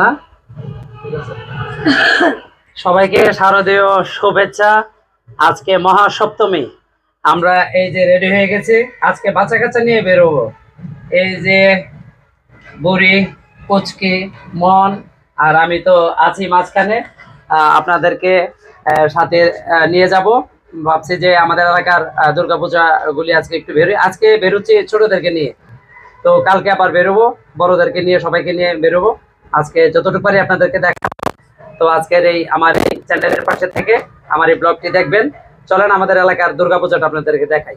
না সবাইকে শারদীয় শুভেচ্ছা। আজকে মহাসপ্তমী। আমরা এই যে রেডি হয়ে গেছি। আজকে বাচ্চা কাচ্চা নিয়ে বেরোবো। এই যে বুড়ি কুচকি মন আর আমি তো আছি মাঝখানে। আপনাদেরকে সাথে নিয়ে যাব। ভাবছি যে আমাদের এলাকার আহ, দুর্গাপূজা গুলি আজকে একটু বেরোই। আজকে বেরোচ্ছি ছোটদেরকে নিয়ে। তো কালকে আবার বেরোবো, বড়দেরকে নিয়ে, সবাইকে নিয়ে বেরোবো। আজকে যতটুকু পারি আপনাদেরকে দেখা তো আজকের এই আমার এই চ্যানেলের পাশে থেকে আমার এই ব্লগটি দেখবেন। চলেন আমাদের এলাকার দুর্গাপূজাটা আপনাদেরকে দেখাই।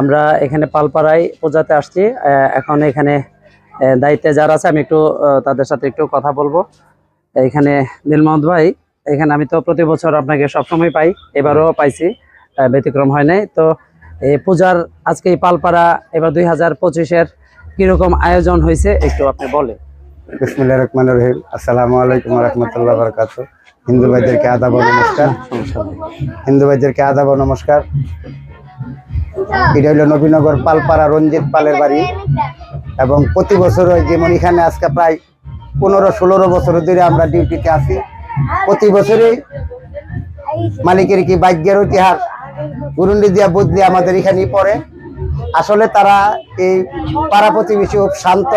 আমরা এখানে পালপাড়ায় পূজাতে আসছি। এখন এখানে দায়িত্বে যারা আছে, আমি একটু তাদের সাথে একটু কথা বলব। এখানে নীলমহদ ভাই, এখানে আমি তো প্রতি বছর আপনাকে সবসময় পাই, এবারও পাইছি ব্যতিক্রম হয় নাই। তো এই পূজার আজকে এই পালপাড়া, এবার দুই হাজার পঁচিশের কীরকম আয়োজন হয়েছে, একটু আপনি বলে বিসমুল্লাহ রহমান রহিম। আসসালামু আলাইকুম রহমতুল্লাহ বরকাত হিন্দু ভাইদেরকে আদাব নমস্কার হিন্দু ভাইদেরকে আদাব নমস্কার এটা হইল নবীনগর পালপাড়া রঞ্জিত পালের বাড়ি। এবং প্রতি বছর যেমন এখানে আজকে প্রায় পনেরো ষোলো বছর ধরে আমরা ডিউটিতে আছি। প্রতি বছরই মালিকের কি ভাগ্যের ইতিহাস? গুরুন্ডি দিয়া বদলি আমাদের এখানেই পড়ে। আসলে তারা এই পাড়া প্রতিবেশী খুব শান্ত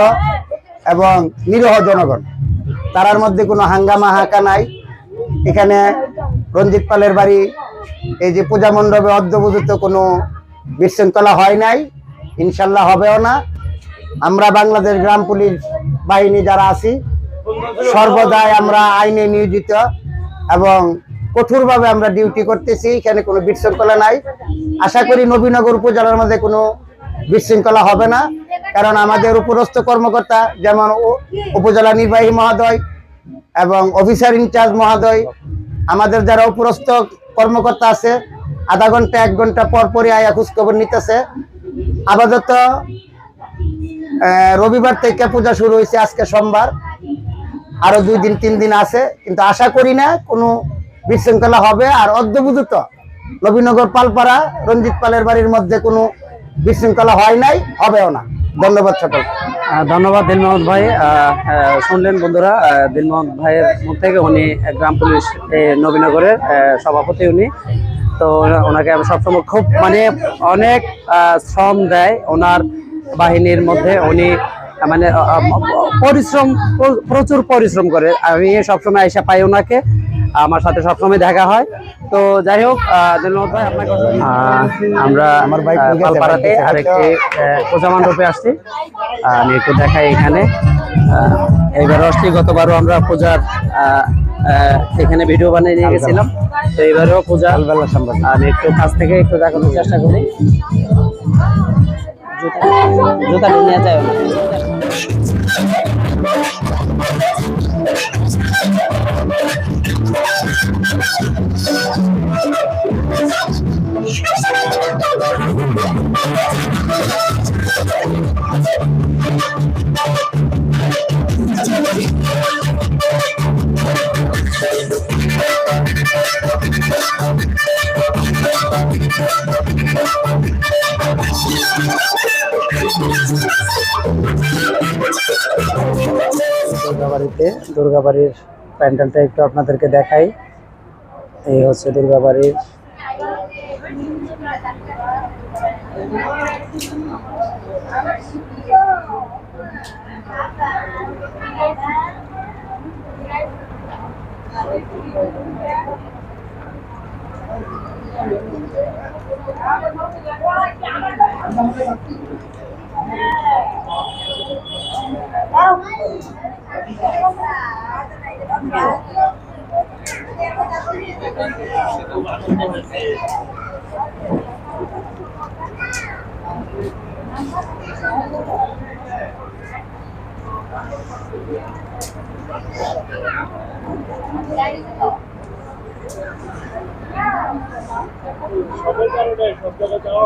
এবং নিরহ জনগণ। তারার মধ্যে কোনো হাঙ্গামা হাঁকা নাই। এখানে রঞ্জিত পালের বাড়ি, এই যে পূজা মণ্ডপে অর্ধবোধিত কোনো বিশৃঙ্খলা হয় নাই, ইনশাল্লাহ হবেও না। আমরা বাংলাদেশ গ্রাম পুলিশ বাহিনী যারা আছি, সর্বদাই আমরা আইনে নিয়োজিত এবং কঠোরভাবে আমরা ডিউটি করতেছি, এখানে কোনো বিশৃঙ্খলা নাই। আশা করি নবীনগর উপজেলার মধ্যে কোনো বিশৃঙ্খলা হবে না, কারণ আমাদের উপরস্থ কর্মকর্তা যেমন উপজেলা নির্বাহী মহোদয় এবং অফিসার ইনচার্জ মহোদয়, আমাদের যারা উপরস্থ কর্মকর্তা আছে, আধা ঘণ্টা, এক ঘণ্টা পর পরই আয়া খোঁজখবর নিতেছে। আপাতত রবিবার থেকে পূজা শুরু হয়েছে আজকে সোমবার। আরও দুই দিন, তিন দিন আছে, কিন্তু আশা করি না কোনো বিশৃঙ্খলা হবে। আর অর্ধবুদ্ধ নবীনগর পালপাড়া, রঞ্জিত পালের বাড়ির মধ্যে কোনো বিশৃঙ্খলা হয় নাই, হবেও না। ধন্যবাদ সকল ধন্যবাদ দিলমহম্মদ ভাই। আহ, আহ, শুনলেন বন্ধুরা আহ, দিলমহম্মদ ভাইয়ের মুখ থেকে উনি গ্রাম পুলিশ নবীনগরের সভাপতি উনি। তো ওনাকে আমি সবসময় খুব মানে অনেক শ্রম দেয়। ওনার বাহিনীর মধ্যে উনি মানে পরিশ্রম প্র- প্রচুর পরিশ্রম করে। আমি সবসময় এসে পাই ওনাকে। আমার সাথে সবসময় দেখা হয়। তো যাই হোক ভাই আপনাকে আমরা আমার বাইক আরেকটি পূজা মণ্ডপে আসছি। আমি একটু দেখাই এখানে। আহ, এইবার আসছি গতবারও আমরা পূজার এখানে ভিডিও বানিয়ে নিয়ে গেছিলাম। তো এবারেও পূজা। আমি একটু কাছ থেকে একটু দেখানোর চেষ্টা করি। জুতা- নিয়ে যায় দুর্গাবাড়িতে দুর্গাবাড়ির প্যান্ডেলটা একটু আপনাদেরকে দেখাই এই হচ্ছে দুর্গাবাড়ির সবাই কারণে সব জায়গায় যাওয়া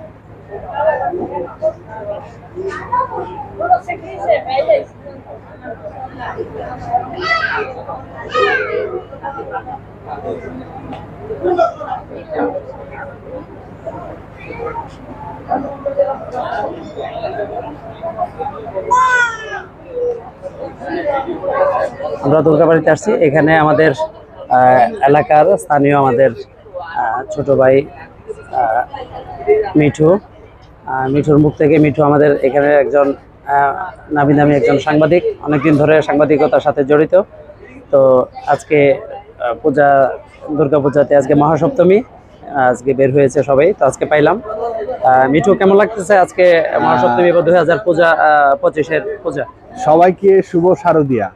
আমরা দুর্গাবাড়িতে আসছি। এখানে আমাদের এলাকার স্থানীয় আমাদের ছোট ভাই মিঠু। মিঠুর মুখ থেকে মিঠু আমাদের এখানে একজন নামি দামি একজন সাংবাদিক। অনেকদিন ধরে সাংবাদিকতার সাথে জড়িত। তো আজকে পূজা, দুর্গা পূজাতে আজকে মহাসপ্তমী, আজকে বের হয়েছে সবাই, তো আজকে পাইলাম। মিঠু, কেমন লাগতেছে আজকে মহাসপ্তমী বা দুই হাজার পূজা পঁচিশের পূজা? সবাইকে শুভ শারদিয়া।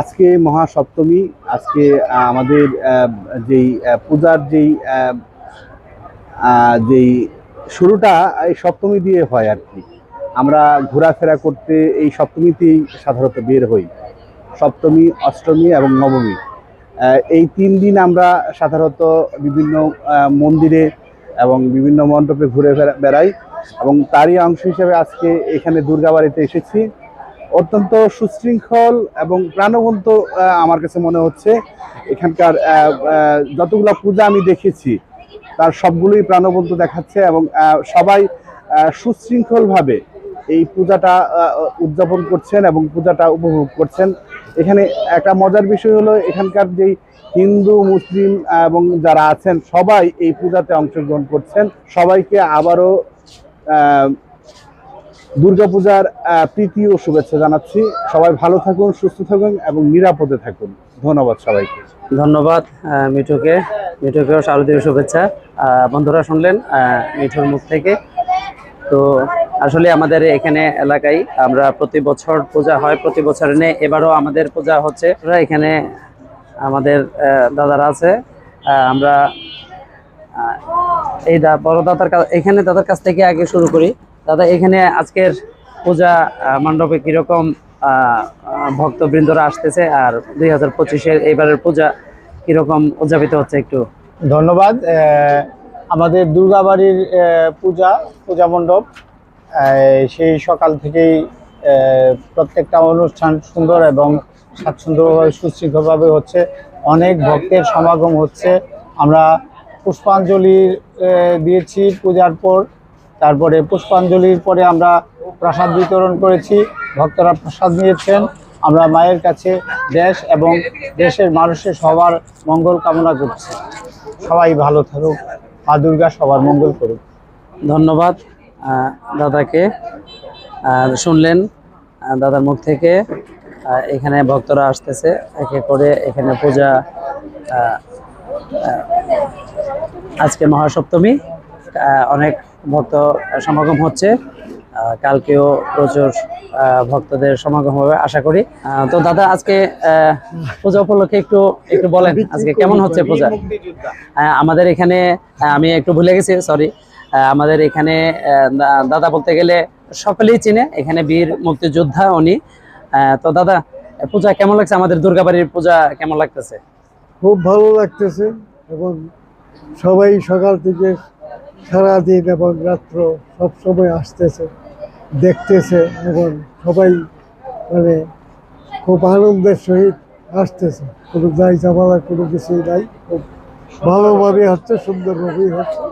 আজকে মহাসপ্তমী, আজকে আমাদের যেই পূজার যেই যেই শুরুটা এই সপ্তমী দিয়ে হয় আর কি। আমরা ঘোরাফেরা করতে এই সপ্তমীতেই সাধারণত বের হই। সপ্তমী, অষ্টমী এবং নবমী। এই তিন দিন আমরা সাধারণত বিভিন্ন মন্দিরে এবং বিভিন্ন মণ্ডপে ঘুরে বেড়া- বেড়াই এবং তারই অংশ হিসেবে আজকে এখানে দুর্গাবাড়িতে এসেছি। অত্যন্ত সুশৃঙ্খল এবং প্রাণবন্ত আমার কাছে মনে হচ্ছে এখানকার যতগুলা পূজা আমি দেখেছি তার সবগুলোই প্রাণবন্ত দেখাচ্ছে এবং সবাই সুশৃঙ্খলভাবে এই পূজাটা উদযাপন করছেন এবং পূজাটা উপভোগ করছেন। এখানে একটা মজার বিষয় হলো, এখানকার যেই হিন্দু, মুসলিম এবং যারা আছেন, সবাই এই পূজাতে অংশগ্রহণ করছেন। সবাইকে আবারও দুর্গাপূজার প্রীতি ও শুভেচ্ছা জানাচ্ছি। সবাই ভালো থাকুন, সুস্থ থাকুন এবং নিরাপদে থাকুন। ধন্যবাদ সবাইকে। ধন্যবাদ মিঠুকে। মিঠুকেও শারদীয় শুভেচ্ছা। বন্ধুরা শুনলেন মিঠুর মুখ থেকে। তো আসলে আমাদের এখানে এলাকায় আমরা প্রতি বছর পূজা হয়, প্রতি বছর এনে এবারও আমাদের পূজা হচ্ছে। এখানে আমাদের দাদারা আছে। আমরা এই দা বড় দাদার কাছ এখানে দাদার কাছ থেকে আগে শুরু করি। দাদা, এখানে আজকের পূজা মণ্ডপে কীরকম ভক্তবৃন্দরা আসতেছে আর দুই হাজার পঁচিশের এইবারের পূজা কীরকম উদযাপিত হচ্ছে একটু? ধন্যবাদ। আমাদের দুর্গাবাড়ির পূজা পূজা মণ্ডপ সেই সকাল থেকেই প্রত্যেকটা অনুষ্ঠান সুন্দর এবং স্বাচ্ছন্দ্যভাবে, সুশৃঙ্খলভাবে হচ্ছে। অনেক ভক্তের সমাগম হচ্ছে। আমরা পুষ্পাঞ্জলি দিয়েছি পূজার পর। তারপরে পুষ্পাঞ্জলির পরে আমরা প্রসাদ বিতরণ করেছি, ভক্তরা প্রসাদ নিয়েছেন। আমরা মায়ের কাছে দেশ এবং দেশের মানুষের সবার মঙ্গল কামনা করছি। সবাই ভালো থাকুক, মা দুর্গা সবার মঙ্গল করুক। ধন্যবাদ দাদাকে। শুনলেন দাদার মুখ থেকে এখানে ভক্তরা আসতেছে, একে করে এখানে পূজা আজকে মহাসপ্তমী অনেক ভক্ত সমাগম হচ্ছে। কালকেও প্রচুর ভক্তদের সমাগম হবে আশা করি। তো দাদা আজকে পূজা উপলক্ষে একটু একটু বলেন আজকে কেমন হচ্ছে পূজা? আমাদের এখানে আমি একটু ভুলে গেছি সরি আমাদের এখানে দাদা বলতে গেলে সকলেই চিনে এখানে বীর মুক্তিযোদ্ধা উনি। তো দাদা পূজা কেমন লাগছে? আমাদের দুর্গাবাড়ির পূজা কেমন লাগতেছে? খুব ভালো লাগতেছে এবং সবাই সকাল থেকে সারাদিন এবং রাত্র সব সময় আসতেছে, দেখতেছে এবং সবাই মানে খুব আনন্দের সহিত আসতেছে। কোনো যাই ঝামেলা, কোনো কিছুই নাই। খুব ভালোভাবে হচ্ছে, সুন্দরভাবেই হচ্ছে।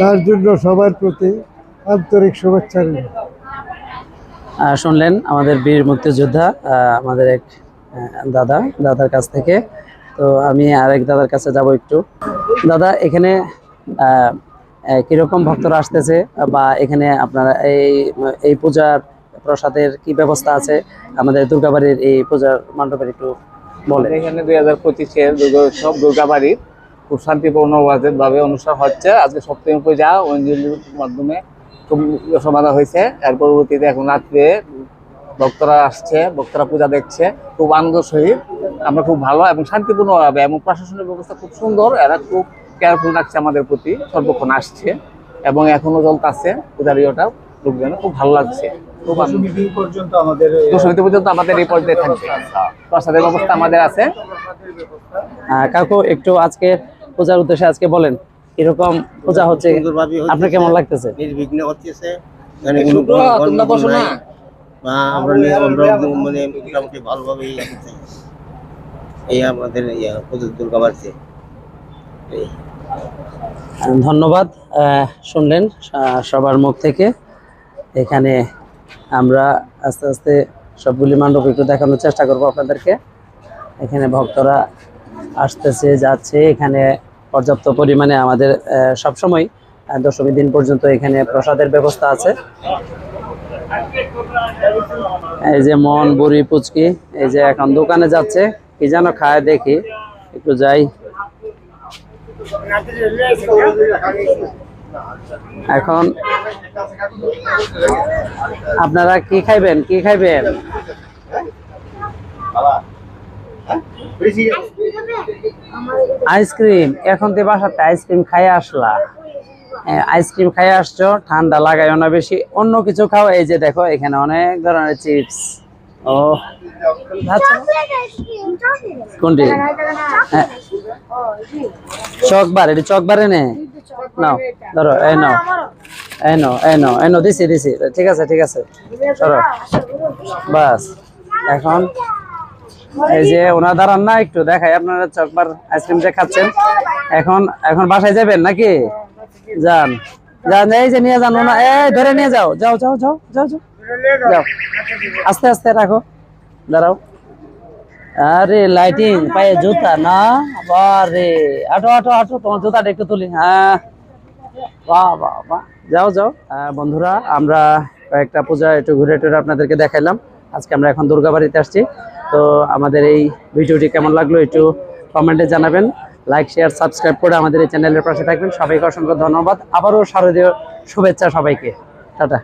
তার জন্য সবার প্রতি আন্তরিক শুভেচ্ছা রইল। শুনলেন আমাদের বীর মুক্তিযোদ্ধা আমাদের এক দাদা, দাদার কাছ থেকে। তো আমি আরেক দাদার কাছে যাব একটু। দাদা, এখানে কীরকম ভক্তরা আসতেছে বা এখানে আপনারা এই এই পূজার প্রসাদের কি ব্যবস্থা আছে? আমাদের দুর্গাবাড়ির এই পূজার মণ্ডপের একটু বলেন। এখানে দুই হাজার দুর্গা উৎসব দুর্গাবাড়ির খুব শান্তিপূর্ণ ভাবে অনুষ্ঠান হচ্ছে। আজকে সপ্তমী পূজা, অঞ্জলির মাধ্যমে খুব সমাধান হয়েছে। এর পরবর্তীতে এখন রাত্রে ভক্তরা আসছে, ভক্তরা পূজা দেখছে, খুব আনন্দ সহিত। আমরা খুব ভালো এবং শান্তিপূর্ণ ভাবে এবং প্রশাসনের ব্যবস্থা খুব সুন্দর। এরা খুব কেয়ারফুল রাখছে আমাদের প্রতি সর্বক্ষণ আসছে এবং এখনও চলতেছে। পূজারীয়টা লোকজন খুব ভালো লাগছে। খুব দশমী পর্যন্ত আমাদের এ, দশমীতে পর্যন্ত আমাদের এই পর্যায়ে থাকবে। প্রসাদের ব্যবস্থা আমাদের আছে। কাকু একটু আজকে পূজার উদ্দেশ্যে আজকে বলেন পূজা হচ্ছে আপনার কেমন লাগতেছে? নির্বিঘ্ন হচ্ছে। আমরা মানে মোটামুটি ভালোভাবেই আছে এই আমাদের এই। ধন্যবাদ শুনলেন সবার মুখ থেকে। এখানে আমরা আস্তে আস্তে সবগুলি মণ্ডপ একটু দেখানোর চেষ্টা করব আপনাদেরকে। এখানে ভক্তরা আসতেছে, যাচ্ছে। এখানে পর্যাপ্ত পরিমাণে আমাদের সবসময় দশমী দিন পর্যন্ত এখানে প্রসাদের ব্যবস্থা আছে। এই যে মন, বুড়ি, পুচকি, এই যে এখন দোকানে যাচ্ছে। কি যেন খায় দেখি। একটু যাই। এখন আপনারা কি খাইবেন? কি খাইবেন? আইসক্রিম। এখন তো বাসাতে আইসক্রিম খাই আসলা। আইসক্রিম খাই আসছো ঠান্ডা লাগাইও না বেশি। অন্য কিছু খাও। এই যে দেখো এখানে অনেক ধরনের চিপস। ও কোনটি? হ্যাঁ। চকবার, এটি চকবারে নে। নাও, ধরো, এই নাও। এই নাও এই নাও এই নাও, দিছি দিছি। ঠিক আছে ঠিক আছে। চলো বাস, এখন এই যে ওনার দাঁড়ান না একটু, দেখাই আপনারা চকবার আইসক্রিম যে খাচ্ছেন। এখন এখন বাসায় যাবেন নাকি? যান। যান, এই যে নিয়ে যান ওনা এই, ধরে নিয়ে যাও যাও যাও যাও যাও। যাও। আস্তে আস্তে রাখো। দাঁড়াও। আরে লাইটিং পায়ে জুতা না? বারে আটো আটো আটো, তোমার জুতাটা একটু তুলি। হ্যাঁ। বাহ বাহ বাহ। যাও যাও। বন্ধুরা, আমরা কয়েকটা পূজা একটু ঘুরে টুরে আপনাদেরকে দেখাইলাম। আজকে আমরা এখন দুর্গাবাড়িতে আসছি। তো আমাদের এই ভিডিওটি কেমন লাগল একটু কমেন্টে জানাবেন। লাইক শেয়ার সাবস্ক্রাইব করে আমাদের এই চ্যানেলের পাশে থাকবেন। সবাইকে অসংখ্য ধন্যবাদ। আবারও শারদীয় শুভেচ্ছা সবাইকে। টাটা।